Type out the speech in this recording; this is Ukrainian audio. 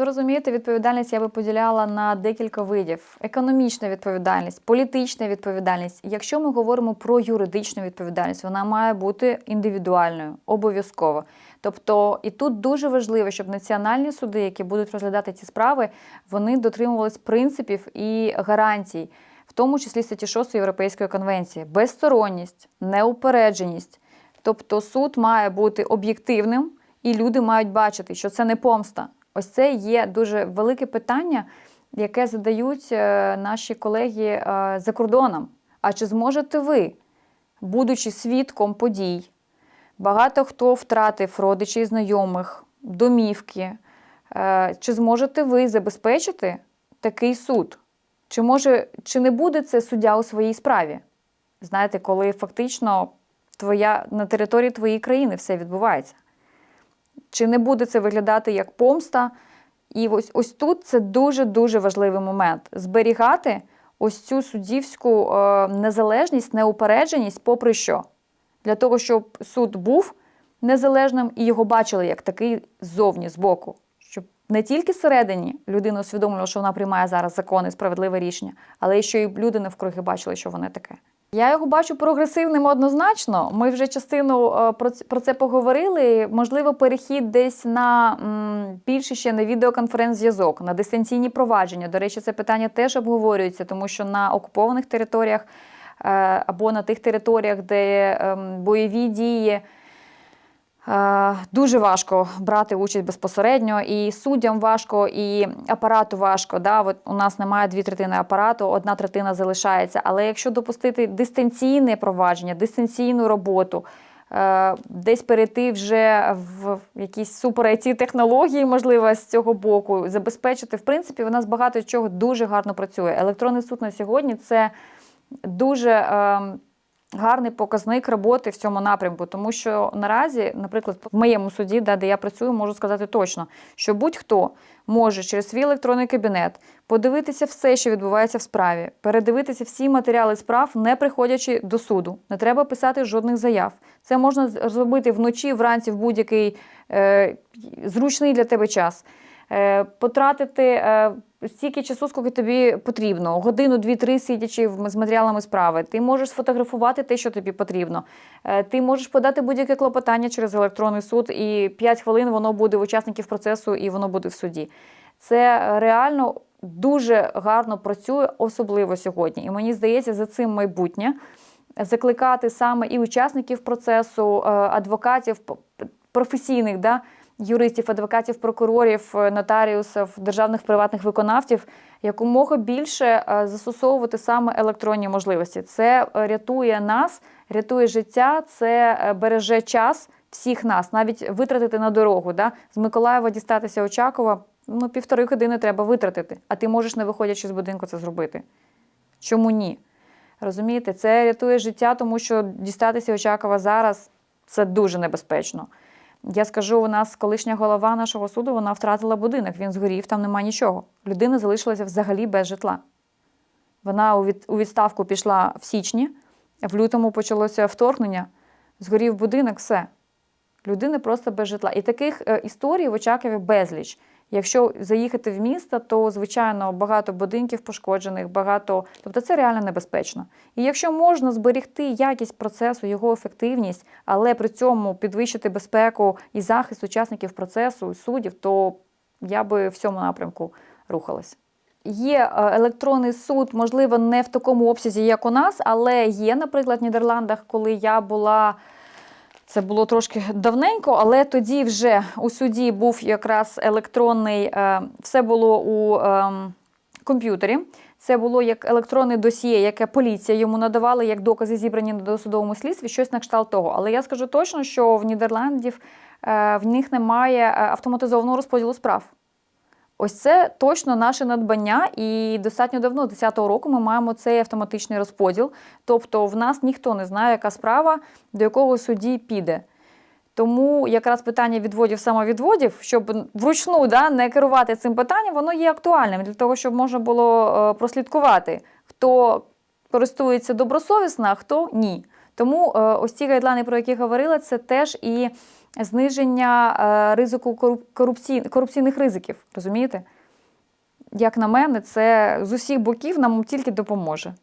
Ви розумієте, відповідальність я би поділяла на декілька видів: економічна відповідальність, політична відповідальність. Якщо ми говоримо про юридичну відповідальність, вона має бути індивідуальною, обов'язково. Тобто, і тут дуже важливо, щоб національні суди, які будуть розглядати ці справи, вони дотримувались принципів і гарантій, в тому числі статті 6 Європейської конвенції, безсторонність, неупередженість. Тобто суд має бути об'єктивним, і люди мають бачити, що це не помста. Ось це є дуже велике питання, яке задають е, наші колеги е, за кордоном. А чи зможете ви, будучи свідком подій, багато хто втратив родичів і знайомих, домівки, е, чи зможете ви забезпечити такий суд? Чи може, чи не буде це суддя у своїй справі? Знаєте, коли фактично твоя, на території твоєї країни все відбувається. Чи не буде це виглядати як помста? І ось, ось тут це дуже-дуже важливий момент. Зберігати ось цю суддівську е, незалежність, неупередженість, попри що. Для того, щоб суд був незалежним і його бачили як такий ззовні, збоку. Щоб не тільки всередині людина усвідомлювала, що вона приймає зараз закони справедливе рішення, але і що і люди навкруги бачили, що воно таке. Я його бачу прогресивним однозначно. Ми вже частину е, про це поговорили. Можливо, перехід десь на більше ще на відеоконференц-зв'язок, на дистанційні провадження. До речі, це питання теж обговорюється, тому що на окупованих територіях е, або на тих територіях, де ем, бойові дії. Е, Дуже важко брати участь безпосередньо, і суддям важко, і апарату важко. Да? От у нас немає дві третини апарату, одна третина залишається. Але якщо допустити дистанційне провадження, дистанційну роботу, е, десь перейти вже в якісь супер it технології, можливо, з цього боку, забезпечити, в принципі, у нас багато чого дуже гарно працює. Електронний суд на сьогодні це дуже. Гарний показник роботи в цьому напрямку, тому що наразі, наприклад, в моєму суді, де я працюю, можу сказати точно, що будь-хто може через свій електронний кабінет подивитися все, що відбувається в справі, передивитися всі матеріали справ, не приходячи до суду. Не треба писати жодних заяв. Це можна зробити вночі, вранці в будь-який е, зручний для тебе час. Е, потратити е, стільки часу, скільки тобі потрібно, годину, дві-три сидячи з матеріалами справи. Ти можеш сфотографувати те, що тобі потрібно. Е, Ти можеш подати будь-яке клопотання через електронний суд, і 5 хвилин воно буде в учасників процесу і воно буде в суді. Це реально дуже гарно працює, особливо сьогодні. І мені здається, за цим майбутнє закликати саме і учасників процесу, е, адвокатів, професійних да, юристів, адвокатів, прокурорів, е, нотаріусів, державних приватних виконавців якомога більше е, застосовувати саме електронні можливості. Це е, рятує нас, рятує життя, це береже час всіх нас, навіть витратити на дорогу. Да? З Миколаєва дістатися Очакова. Ну, півтори години треба витратити, а ти можеш, не виходячи з будинку, це зробити. Чому ні? Розумієте, це рятує життя, тому що дістатися Очакова зараз це дуже небезпечно. Я скажу, у нас колишня голова нашого суду вона втратила будинок, він згорів, там нема нічого. Людина залишилася взагалі без житла. Вона у відставку пішла в січні, в лютому почалося вторгнення, згорів будинок, все. Людина просто без житла. І таких е, історій в Очакові безліч. Якщо заїхати в місто, то звичайно багато будинків пошкоджених, багато. Тобто це реально небезпечно. І якщо можна зберегти якість процесу, його ефективність, але при цьому підвищити безпеку і захист учасників процесу, і суддів, то я би в цьому напрямку рухалась. Є е, електронний суд, можливо, не в такому обсязі, як у нас, але є, наприклад, в Нідерландах, коли я була. Це було трошки давненько, але тоді вже у суді був якраз електронний, е, все було у ем, комп'ютері. Це було як електронне досьє, яке поліція йому надавала, як докази зібрані на досудовому слідстві, щось на кшталт того. Але я скажу точно, що в Нідерландів е, в них немає е, автоматизованого розподілу справ. Ось це точно наше надбання, і достатньо давно, 10-го року, ми маємо цей автоматичний розподіл. Тобто, в нас ніхто не знає, яка справа до якого судді піде. Тому якраз питання відводів самовідводів, щоб вручну да, не керувати цим питанням, воно є актуальним для того, щоб можна було е, прослідкувати, хто користується добросовісно, а хто ні. Тому е, ось ці гайдлайни, про які говорила, це теж і зниження е, ризику корупцій, корупційних ризиків. Розумієте? Як на мене, це з усіх боків нам тільки допоможе.